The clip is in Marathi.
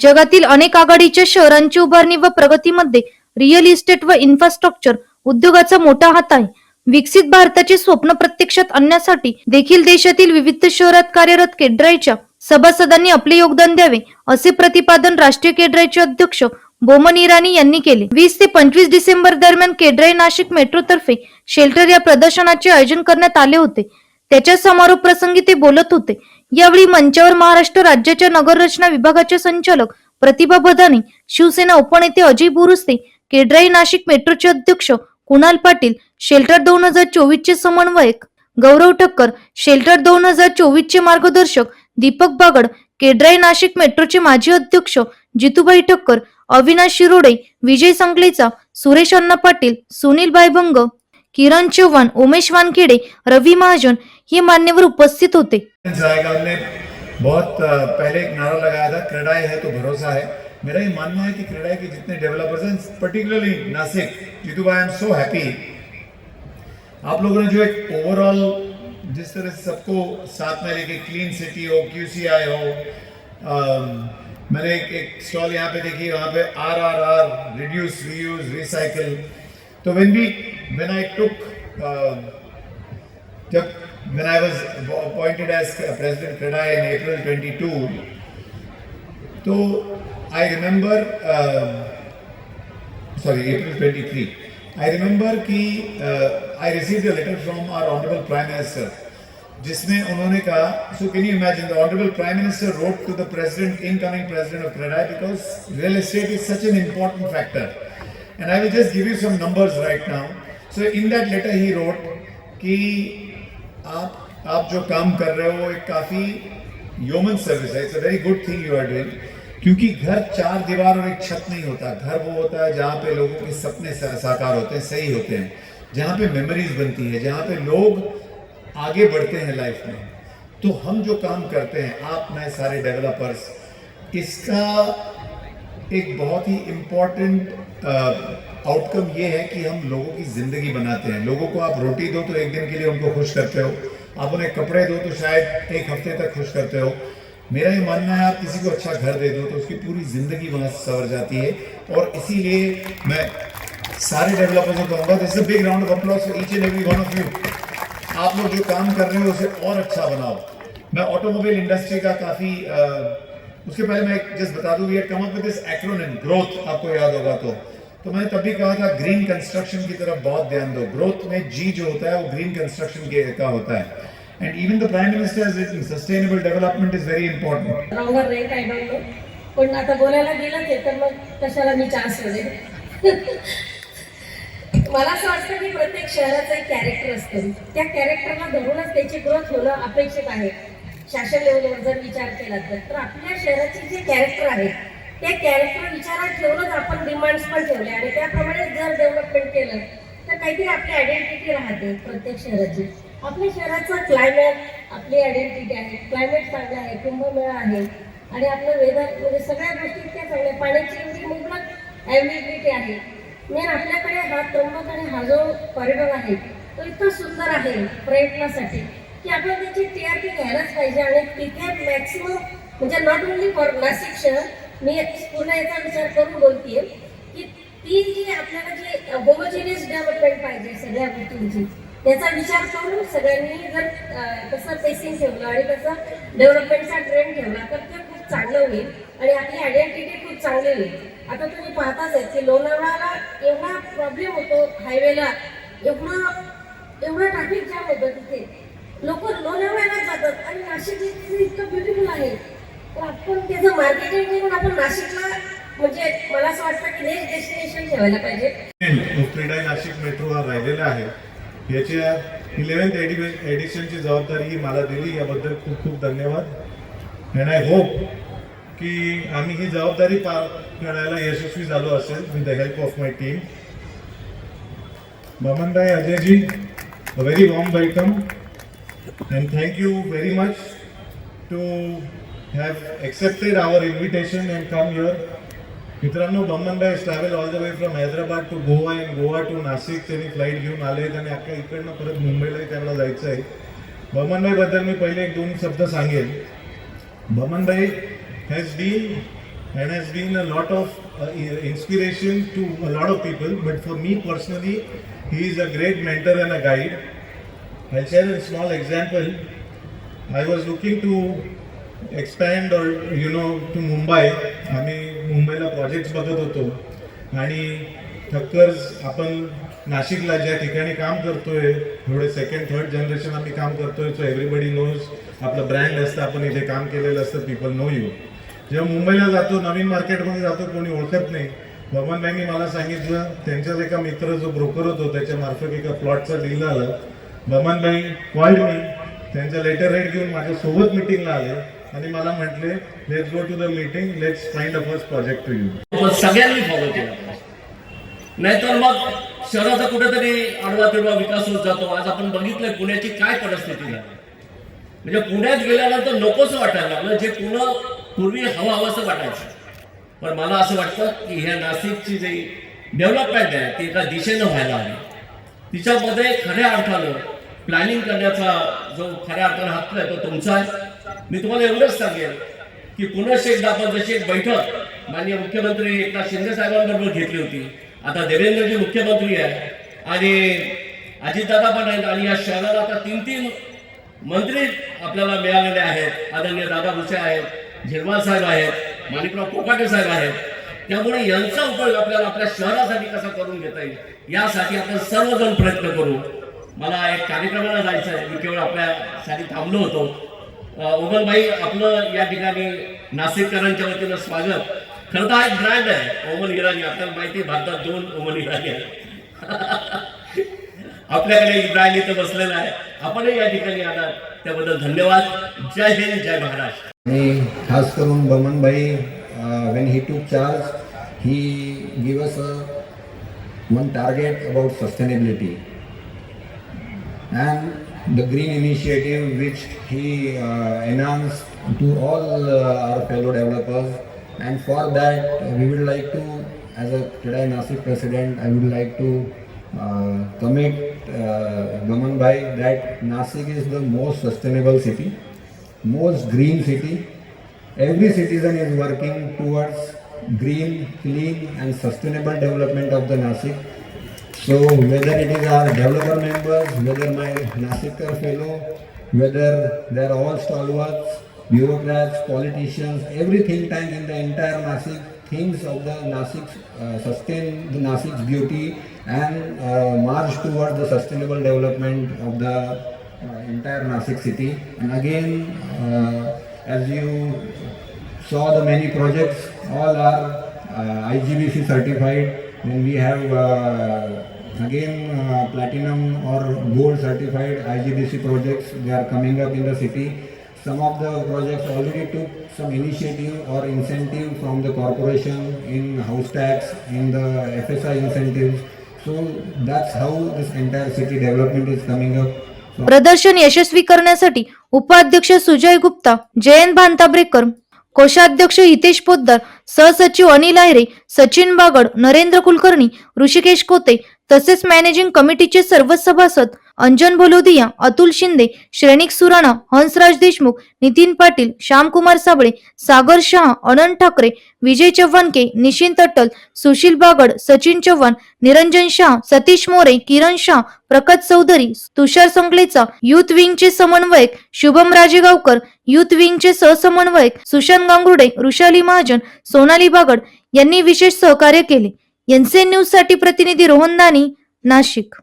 जगातील अनेक आघाडीच्या शहरांची उभारणी व प्रगतीमध्ये रिअल इस्टेट व इन्फ्रास्ट्रक्चर उद्योगाचा मोठा हात आहे. विकसित भारताचे स्वप्न प्रत्यक्षात आणण्यासाठी देखील देशातील विविध शहरात कार्यरत केड्रायच्या सभासदांनी आपले योगदान द्यावे असे प्रतिपादन राष्ट्रीय केड्रायचे अध्यक्ष बोमन इराणी यांनी केले. वीस ते पंचवीस डिसेंबर दरम्यान केड्राय नाशिक मेट्रो तर्फे शेल्टर या प्रदर्शनाचे आयोजन करण्यात आले होते. त्याच्या समारोप प्रसंगी ते बोलत होते. यावेळी मंचावर महाराष्ट्र राज्याच्या नगररचना विभागाचे संचालक प्रतिभा बदाने शिवसेना उपनेते अजय बुरुस्ते केड्राई नाशिक मेट्रोचे अध्यक्ष कुणाल पाटील शेल्टर दोन हजार चोवीस चे समन्वयक गौरव ठक्कर शेल्टर दोन हजार चोवीस चे मार्गदर्शक दीपक बागड केड्राई नाशिक मेट्रोचे माजी अध्यक्ष जितूबाई ठक्कर अविनाश शिरोडे विजय संकलेचा सुरेश अण्णा पाटील सुनील बायभंग किरण चव्हाण उमेश वानखेडे रवी महाजन हे मान्यवर उपस्थित होते। हमने बहुत पहले एक नारा लगाया था क्रेडाई है तो भरोसा है। मेरा ये मानना है कि क्रेडाई के जितने डेवलपर्स हैं पर्टिकुलरली नासिक जीतू भाई आई एम सो हैप्पी आप लोगों ने जो एक ओवरऑल जिस तरह से सबको साथ में लेके क्लीन सिटी हो क्यूसीआई हो अम, मैंने एक, एक स्टॉल यहाँ पे देखी वहाँ पे R R R reduce reuse recycle तो when we when I took जब when I was appointed as President CREDAI in April 22, so I remember, uh, sorry, April 23. I remember कि uh, I received a letter from our Honorable Prime Minister जिसमें उन्होंने कहा so can you imagine the honourable Prime Minister wrote to the President, incoming President of CREDAI because real estate is such an important factor. And I will just give you some numbers right now. So in that letter he wrote कि आप आप जो काम कर रहे हो, एक काफ़ी ह्यूमन सर्विस है. It's a very good thing you are doing क्योंकि घर चार दीवार और एक छत नहीं होता. घर वो होता है जहाँ पे लोगों के सपने साकार होते हैं, सही होते हैं. जहाँ पे मेमोरीज बनती है, जहाँ पे लोग आगे बढ़ते हैं लाइफ में. तो हम जो काम करते हैं, आप, मैं, सारे डेवलपर्स इसका एक बहुत ही इम्पोर्टेंट आउटकम ये है कि हम लोगों की ज़िंदगी बनाते हैं। लोगों को आप रोटी दो तो एक दिन के लिए उनको खुश करते हो। आप उन्हें कपड़े दो तो शायद एक हफ़्ते तक खुश करते हो। मेरा ये मानना है आप किसी को अच्छा घर दे दो तो उसकी पूरी ज़िंदगी वहाँ सवर जाती है। और इसीलिए मैं सारे डेवलपर्स को कहूँगा this big round of for each and every one of you आप लोग जो काम कर रहे हो उसे और अच्छा बनाओ। मैं ऑटोमोबाइल इंडस्ट्री का काफ़ी अ, उसके पहले मैं जस्ट बता दूँ we come up with this acronym growth आपको याद होगा तो। तो मैंने तभी कहा था ग्रीन कंस्ट्रक्शन की तरफ बहुत ध्यान दो। ग्रोथ में जी जो होता है वो ग्रीन कंस्ट्रक्शन के का होता है। And even the prime minister is sustainable development is very important wrong or right काय डोंट नो पण आता बोलायला गेलं ते तर मग कशाला मी चान्समध्ये मला असं वाटतं की प्रत्येक शहराचा एक कॅरेक्टर असतो. त्या कॅरेक्टरला धरूनच त्याची ग्रोथ होणं अपेक्षित आहे. शासन लेवलवर जर विचार केला तर. आपल्या शहराचे जे कॅरेक्टर आहे ते कॅरेक्टर विचारात ठेवूनच आपण डिमांड्स पण ठेवले. आणि त्याप्रमाणे जर डेव्हलपमेंट केलं तर काहीतरी आपली आयडेंटिटी राहते प्रत्येक शहराची. आपल्या शहराचं क्लायमेट आपली आयडेंटिटी आहे. क्लायमेट चांगलं आहे कुंभमेळा आहे. आणि आपलं वेदर म्हणजे सगळ्या गोष्टी इतक्या चांगल्या पाण्याची एवढी मुबलक अवेलेबिलिटी आहे. मेन आपल्याकडे हा त्र्यंबक आणि हा जो कॉरिडॉर आहे तो इतका सुंदर आहे पर्यटनासाठी की आपण त्याची टी आर पी घ्यायलाच पाहिजे. आणि तिथे मॅक्सिमम म्हणजे नॉट ओन्ली फॉर नाशिक शहर मी पूर्ण याचा विचार करून बोलतीये की ती जी आपल्याला जी होमोजिनियस डेव्हलपमेंट पाहिजे सगळ्या गोष्टींची त्याचा विचार करून सगळ्यांनी जर कसं तसं पेसिंग ठेवलं आणि तसं डेव्हलपमेंटचा ट्रेंड ठेवला तर ते खूप चांगलं होईल आणि आपली आयडेंटिटी खूप चांगली होईल. आता तुम्ही पाहताच आहेत की लोणावळ्याला एवढा प्रॉब्लेम होतो हायवेला एवढं एवढं ट्रॅफिक जाम होतं तिथे. लोक लोणावळ्याला जातात आणि नाशिक इतकं इतकं ब्युटिफुल आहे. आपण त्याचं मार्केटिंग करून आपण नाशिकला म्हणजे मला असं वाटतं की नेक्स्ट डेस्टिनेशन ठेवायला पाहिजे. हो, क्रीडा नाशिक मेट्रो हा राहिलेला आहे. याच्या इलेव्हन्थ एडिशनची जबाबदारी ही मला दिली. याबद्दल खूप खूप धन्यवाद. अँड आय होप की आम्ही ही जबाबदारी पार करायला यशस्वी झालो असेल with the help of my team Bamanbhai Ajayji a very warm welcome and thank you very much to have accepted our invitation and come your मित्रांनो Bamanbhai travel all the way from Hyderabad to Goa and Goa to Nashik. त्यांनी फ्लाईट घेऊन आले आहेत आणि अख्खा इकडनं परत मुंबईलाही त्यांना जायचं आहे. बमनबाईबद्दल मी पहिले एक दोन शब्द सांगेन. Bamanbhai has been and has been a lot of inspiration to a lot of people but for me personally he is a great mentor and a guide I share a small example I was looking to looking all you know to Mumbai आम्ही मुंबईला प्रोजेक्ट्स बघत होतो. आणि ठक्कर्स आपण नाशिकला ज्या ठिकाणी काम करतोय थोडे सेकंड थर्ड जनरेशन आम्ही काम करतोय सो एव्हरीबडी नोज आपलं ब्रँड असतं आपण इथे काम केलेलं असतं पीपल नो यू जेव्हा मुंबईला जातो नवीन मार्केटमध्ये जातो कोणी ओळखत नाही. बबनभाईंनी मला सांगितलं त्यांच्याच एका मित्र जो ब्रोकर होतो त्याच्यामार्फत एका प्लॉटचा डील झालं. बबनभाई कॉल मी त्यांचा लेटर रेट घेऊन माझ्या सोबत मिटिंगला आले. आणि मला म्हटले let's go to the meeting let's find a first project to you पण सगळ्यांनी फॉलो केला. नाहीतर मग शहराचा कुठेतरी आडवा तिडवा विकास होत जातो. आज आपण बघितलंय पुण्याची काय परिस्थिती झाली. म्हणजे पुण्यात गेल्यानंतर नकोच वाटायला लागलं. जे पुणे पूर्वी हवं हवंसं वाटायचं. पण मला असं वाटतं की ह्या नाशिकची जी डेव्हलपमेंट आहे ती एका दिशेनं व्हायला हवी. तिच्यामध्ये खऱ्या अर्थानं प्लॅनिंग करण्याचा जो खऱ्या अर्थानं हक्क आहे तो तुमचा आहे. मी तुम्हाला एवढंच सांगेन की पुनश्च एकदा आपण जशी एक बैठक माननीय मुख्यमंत्री एकनाथ शिंदे साहेबांबरोबर घेतली होती. आता देवेंद्रजी मुख्यमंत्री आहे आणि अजितदादा पण आहेत आणि या शहराला आता तीन तीन मंत्री आपल्याला मिळालेले आहेत. आदरणीय दादा भुसे आहेत झिरवाल साहेब आहेत माणिकराव कोकाटे साहेब आहेत. त्यामुळे यांचा उपयोग आपल्याला आपल्या शहरासाठी कसा करून घेता येईल यासाठी आपण सर्वजण प्रयत्न करू. मला एक कार्यक्रमाला जायचं आहे. मी केवळ आपल्यासाठी थांबलो होतो. ओमनबाई आपलं या ठिकाणी नाशिककरांच्या वतीनं स्वागत. खरं तर हा एक ब्रँड आहे ओमन इराणी आपल्याला माहिती आहे भारतात दोन ओमन इराणी आहेत. आपल्याकडे इब्राहिम ब्रँड इथं बसलेला आहे. आपणही या ठिकाणी आलात. त्याबद्दल धन्यवाद. जय हिंद जय महाराष्ट्र. आणि खास करून Bamanbhai when he to charge he give us a one target about sustainability. And the green initiative which he uh, announced to all uh, our fellow developers and for that we would like to as a Kedai Nasik president I would like to uh, commit uh, Gaman Bhai that Nasik is the most sustainable city most green city. Every citizen is working towards green, clean, and sustainable development of the Nasik. So whether it is our developer members, whether my Nasikar fellow, whether they are all stalwarts, bureaucrats, politicians, every think tank in the entire Nasik thinks of the Nasik, uh, sustain the Nasik's beauty and uh, march towards the sustainable development of the uh, entire Nasik city. And again, uh, as you saw the many projects, all are uh, IGBC certified. Then we have uh, again uh, platinum or gold certified IGBC projects. They are coming up in the city. Some of the projects already took some initiative or incentive from the corporation in house tax, in the FSI incentives. So that's how this entire city development is coming up. So प्रदर्शन यशस्वी करण्यासाठी उपाध्यक्ष सुजय गुप्ता जयंत भांताब्रेकर कोषाध्यक्ष हितेश पोद्दार सहसचिव अनिल आयरे सचिन बागड नरेंद्र कुलकर्णी ऋषिकेश कोते तसेच मॅनेजिंग कमिटीचे सर्व सभासद अंजन भलोदिया अतुल शिंदे श्रेणिक सुराणा हंसराज देशमुख नितीन पाटील श्यामकुमार साबळे सागर शहा अनंत ठाकरे विजय चव्हाणके निशिंत अटल सुशील बागड सचिन चव्हाण निरंजन शाह सतीश मोरे किरण शाह प्रकाश चौधरी तुषार संकलेचा युथ विंगचे समन्वयक शुभम राजेगावकर युथ विंगचे सहसमन्वयक सुशांत गांगुर्डे ऋषाली महाजन सोनाली बागड यांनी विशेष सहकार्य केले. एनसीएन न्यूजसाठी प्रतिनिधी रोहन दानी नाशिक.